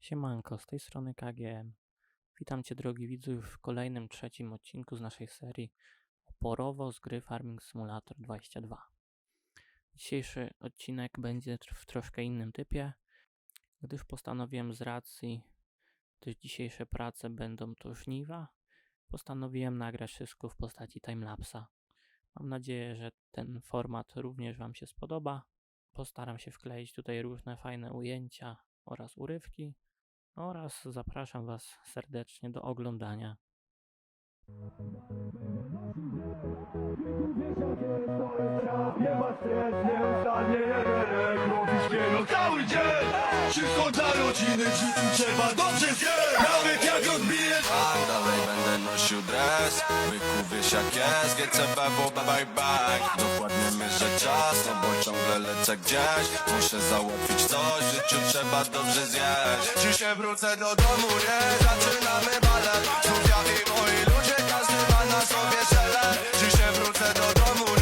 Siemanko, z tej strony KGM. Witam Cię drogi widzu już w kolejnym trzecim odcinku z naszej serii oporowo z gry Farming Simulator 22. Dzisiejszy odcinek będzie w troszkę innym typie, gdyż postanowiłem z racji, gdyż dzisiejsze prace będą to żniwa, postanowiłem nagrać wszystko w postaci timelapsa. Mam nadzieję, że ten format również Wam się spodoba. Postaram się wkleić tutaj różne fajne ujęcia oraz urywki oraz zapraszam Was serdecznie do oglądania. Nie ma stres, nie jeden Robisz cały dzień Wszystko dla rodziny, w trzeba dobrze zjeść prawych jak odbiję. Aj, dalej będę nosił dres. Wykuwiesz jak jest, GCB, bo bye bye. Dokładnie mierzę czas, no bo ciągle lecę gdzieś. Muszę załatwić coś, w życiu trzeba dobrze zjeść. Dzisiaj wrócę do domu, nie, zaczynamy balet Tu ja i moi ludzie, każdy ma na sobie żelę Dzisiaj wrócę do domu, nie?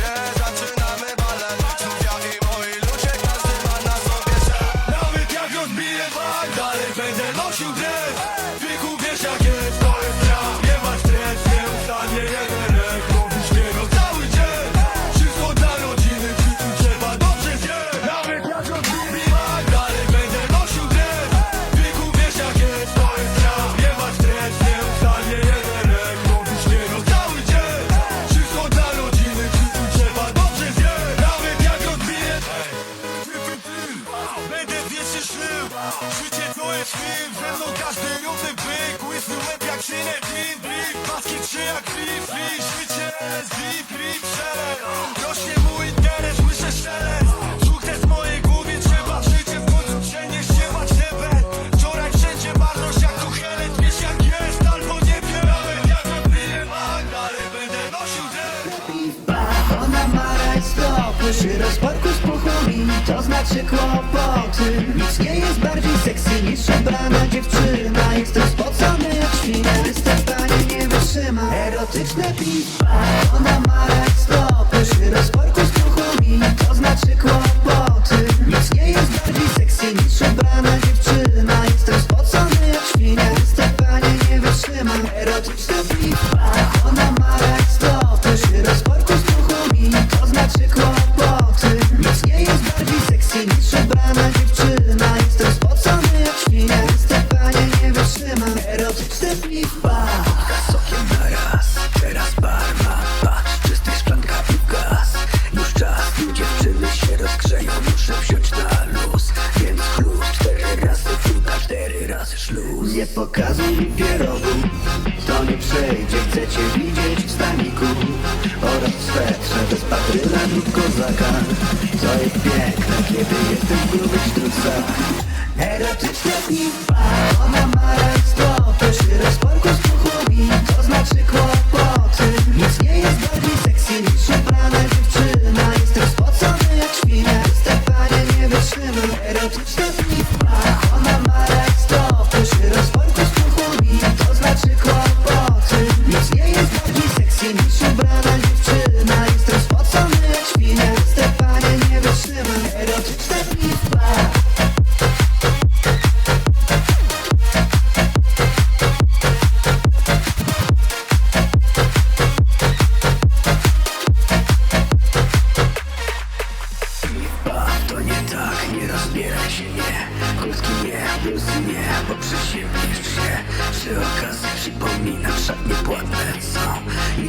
Bye.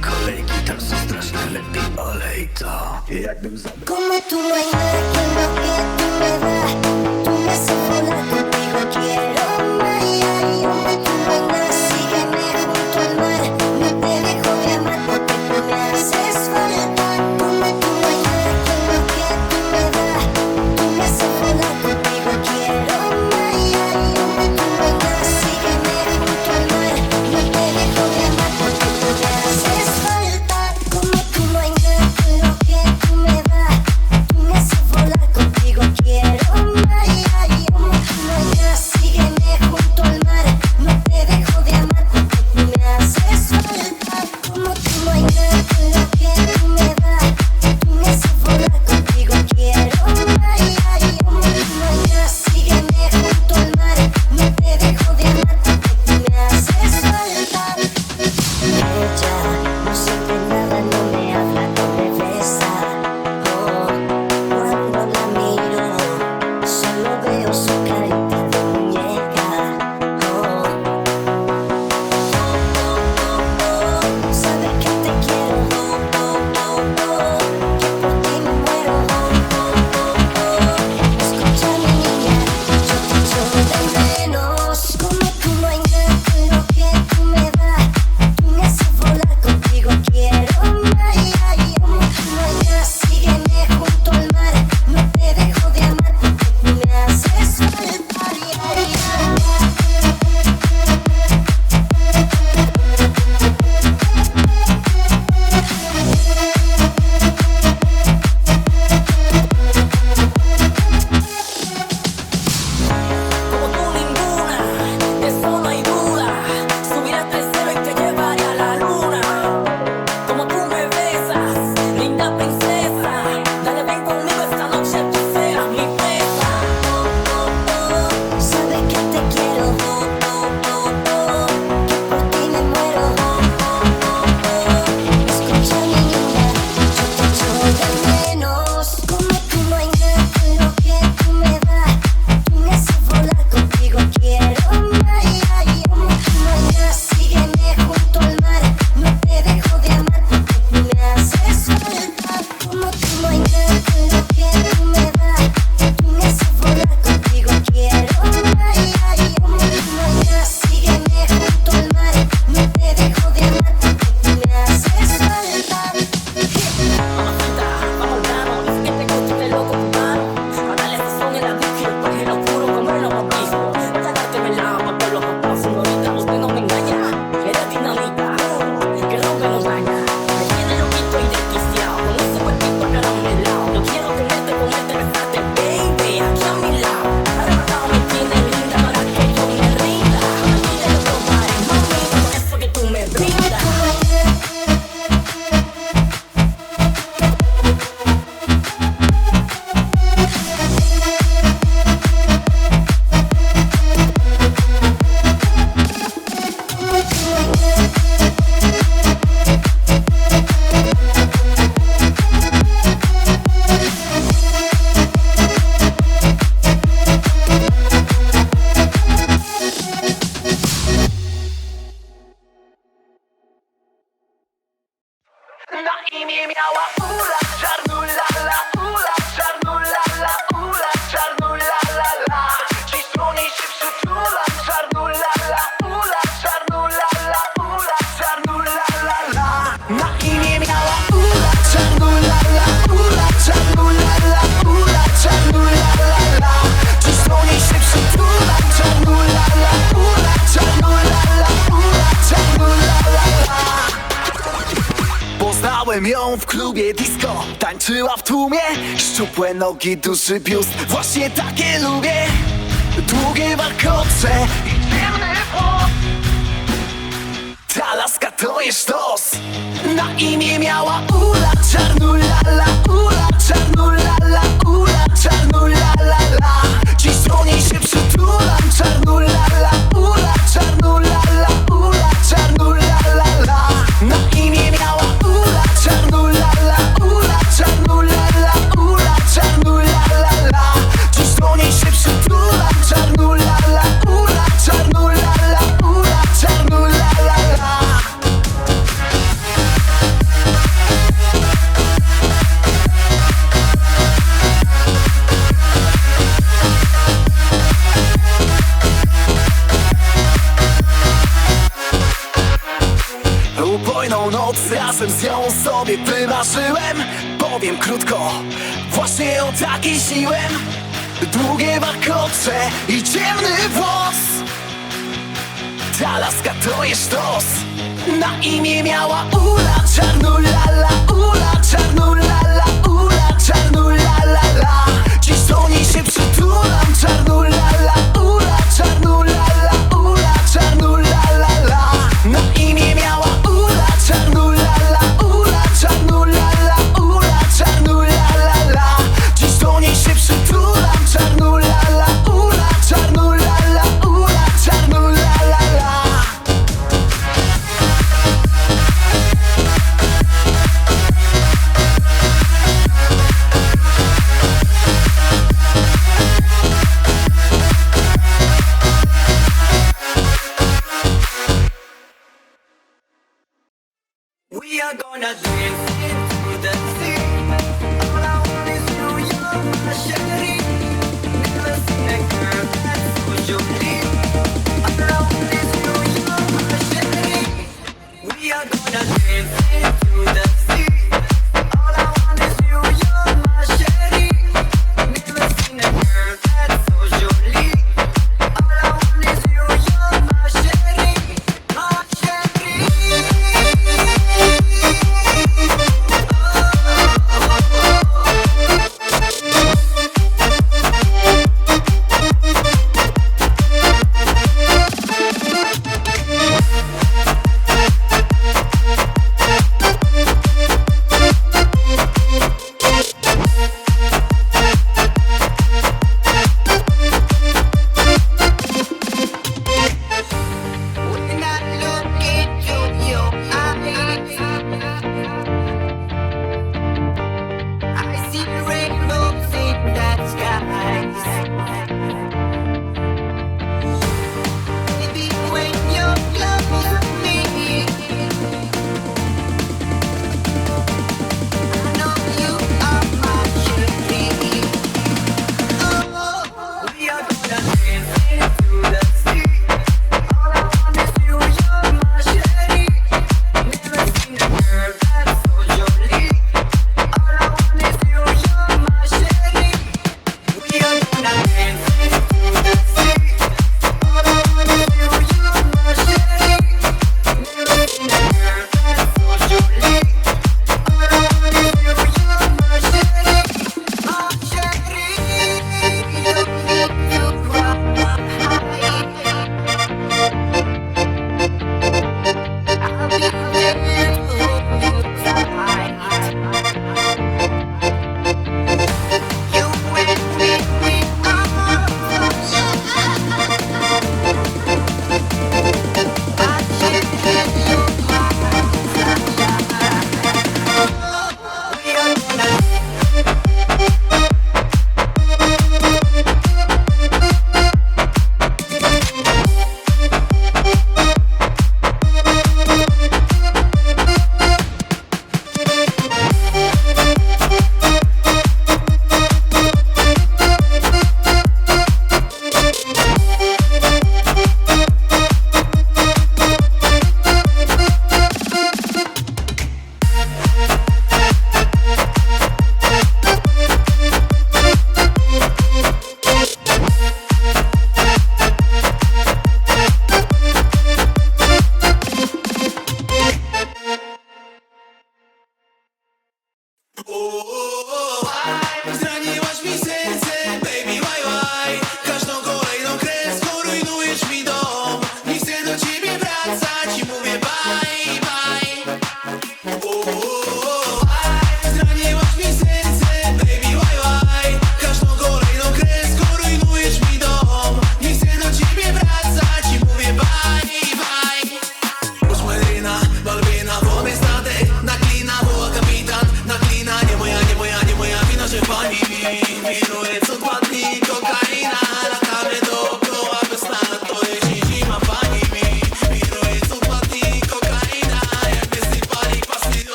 kolejki Tam są straszne, lepiej olej to. Jakbym zabrał tu, klubie disco. Tańczyła w tłumie Szczupłe nogi, duży biust. Właśnie takie lubię. Długie warkocze i dymny płot Ta laska to jest los. Na imię miała Ula Czarnulala Ula Czarnulala Ula Czarnulala Dziś do niej się przytulam. Czarnulala Ula Czarnulala Ula Czarnulala Na i ciemny włos. Ta laska to jest sztos Na imię miała Ula Czarnulala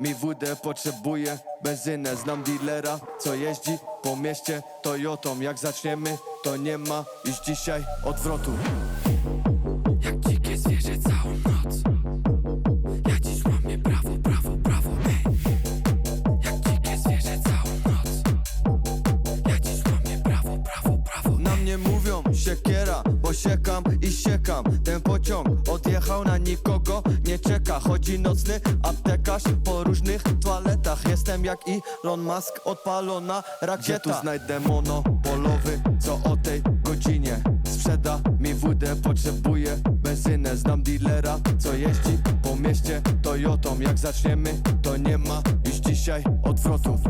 Mi wódę potrzebuje, benzynę Znam dealera, co jeździ po mieście Toyotą. Jak zaczniemy, to nie ma już dzisiaj odwrotu. i siekam. Ten pociąg odjechał na nikogo Nie czeka, chodzi nocny aptekarz Po różnych toaletach. Jestem jak Elon Musk, odpalona rakieta. Gdzie tu znajdę monopolowy, co o tej godzinie? Sprzeda mi wódę, potrzebuję benzynę. Znam dealera, co jeździ po mieście Toyotą. Jak zaczniemy, to nie ma już dzisiaj odwrotów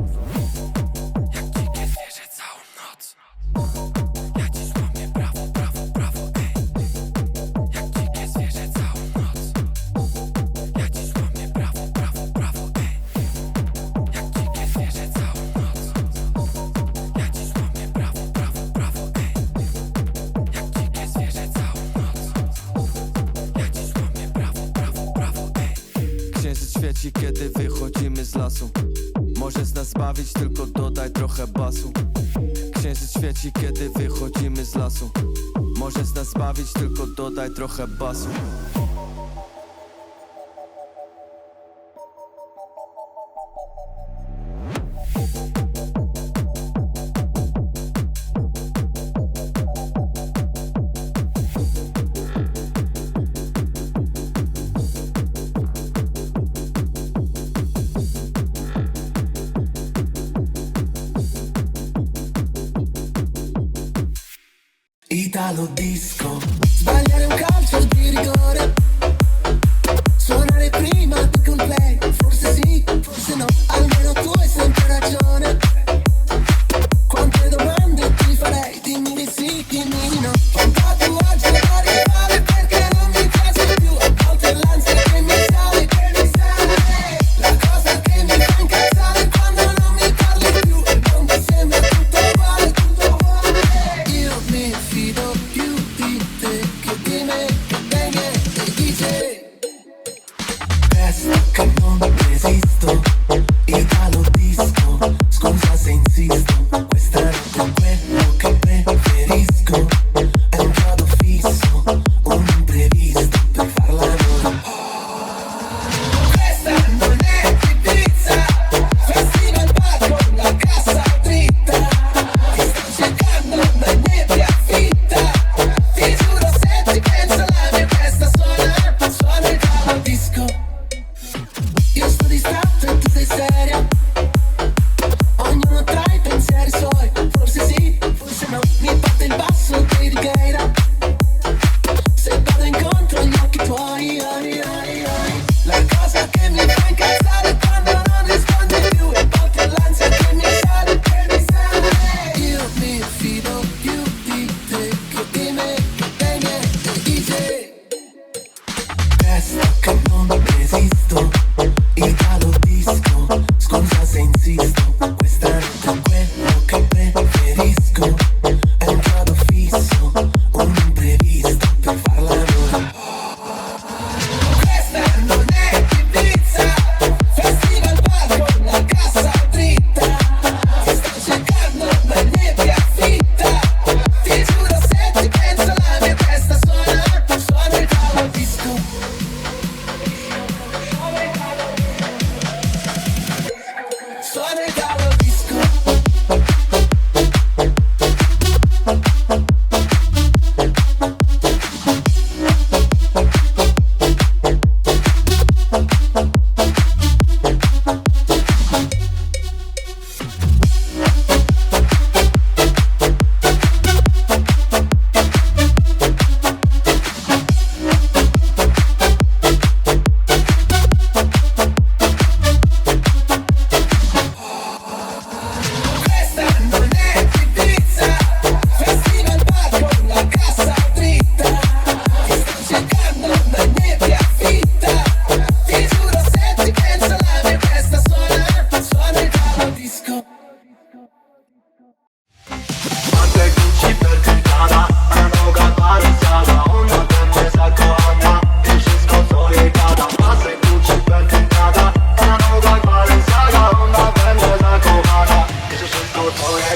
poprawić, tylko dodaj trochę basu. Księżyc świeci, kiedy wychodzimy z lasu. Możesz nas bawić, tylko dodaj trochę basu. italo disco. Sbagliare un calcio di rigore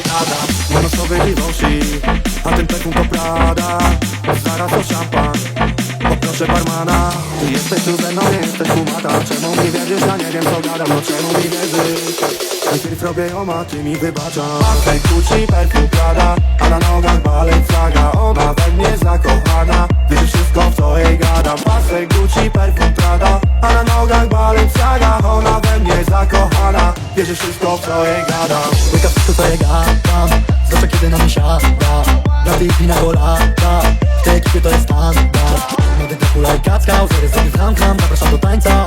gada Mam na sobie Givenchy, a ten perfum to Prada Zaraz to szampan, poproszę barmana Ty jesteś tu ze mną, jesteś kumata Czemu mi wierzysz, ja nie wiem co gadam No czemu mi wierzysz? Najpierw robię ją, a ty mi wybaczasz Pasek Gucci, perfum Prada A na nogach Balenciaga Ona we mnie zakochana Wierzy wszystko w co jej gadam. Pasek Gucci, perfum Prada A na nogach Balenciaga Ona we mnie zakochana Wierzy wszystko w co jej gadam. Łyka wszystko co ja gadam. Zwłaszcza kiedy na mnie siada Braty i pina kolada W tej ekipie to jest standard. Młody Dracula i Kacka Uzery sobie zamknam, zapraszam do tańca.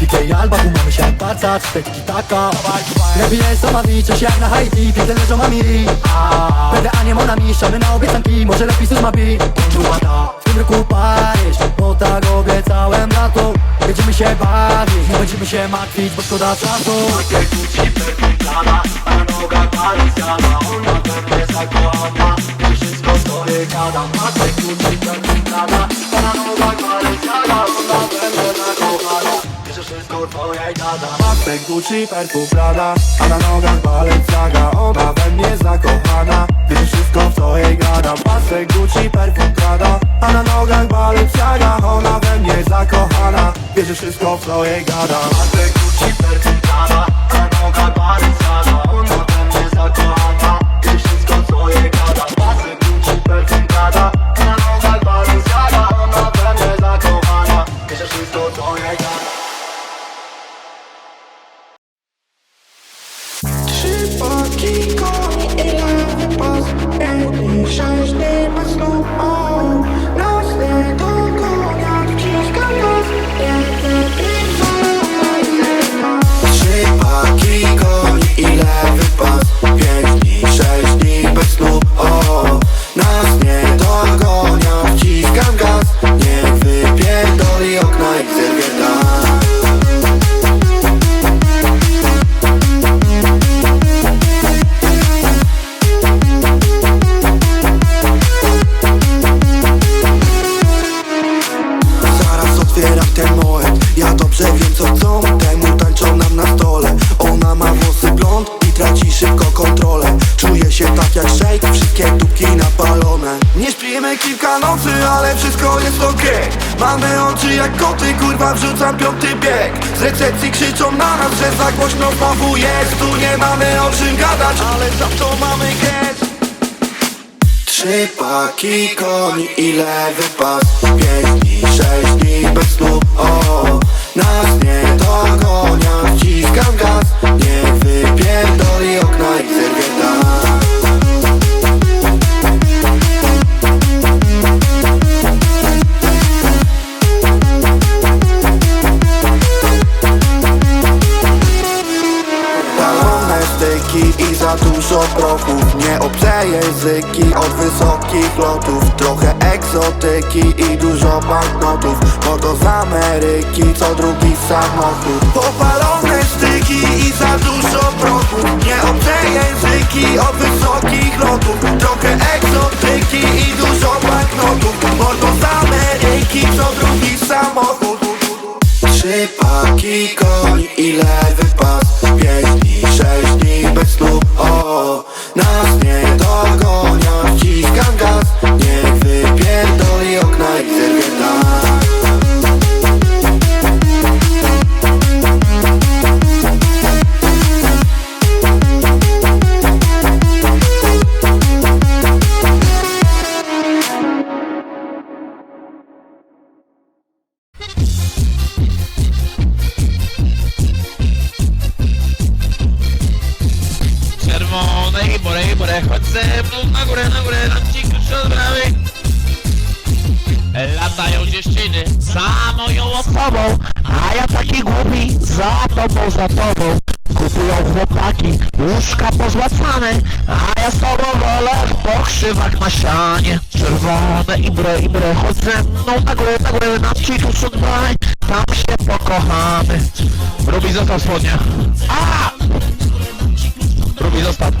PK Alba, mamy się jak barca tiki taka. Lepiej jest omawić, coś jak na Haiti. Piękne leżą mamiri Będę aniemonami, szamy na obiecanki. Może lepiej coś ma być. W tym roku Paryż Bo tak obiecałem lato Będziemy się bawić, nie będziemy się martwić Bo szkoda czasu. na jej gada na Że wszystko co jej gada Pasek Gucci, perfum Prada A na nogach Balenciaga Ona we mnie zakochana Wierzy wszystko w co jej gadam. Pasek Gucci, Prada A na nogach Balenciaga Ona we mnie zakochana Wierzy wszystko w co jej gadam. Matek Gucci, perfumkana A na nogach Balenciaga co chcą Temu tańczą nam na stole. Ona ma włosy blond i traci szybko kontrolę. Czuję się tak jak szejk Wszystkie dupki napalone. Nie śpimy kilka nocy, ale wszystko jest okej. Mamy oczy jak koty, kurwa wrzucam piąty bieg. Z recepcji krzyczą na nas, że za głośno znowu jest. Tu nie mamy o czym gadać, ale za to mamy gest. Trzy paki koni i lewy pas Pięć dni, sześć dni bez snu O, nas nie dogonią Wciskam gaz Niech wypierdoli okna za dużo prochów Nie obce języki od wysokich lotów Trochę egzotyki i dużo banknotów Oto z Ameryki co drugi samochód. Popalone styki i za dużo prochów Nie obce języki od wysokich lotów Trochę egzotyki i dużo banknotów Oto z Ameryki co drugi samochód Trzy paki koni i lewy pas. Pięć dni, sześć dni bez snu. O, nas nie dogonią Wciskam gaz. Niech wypierdoli okna w pokrzywach na sianie. Czerwone i bre, i bre, chodź ze mną na górę, na górę, od brawy. Tam się pokochamy. Robi został spodnie. A! i zostaw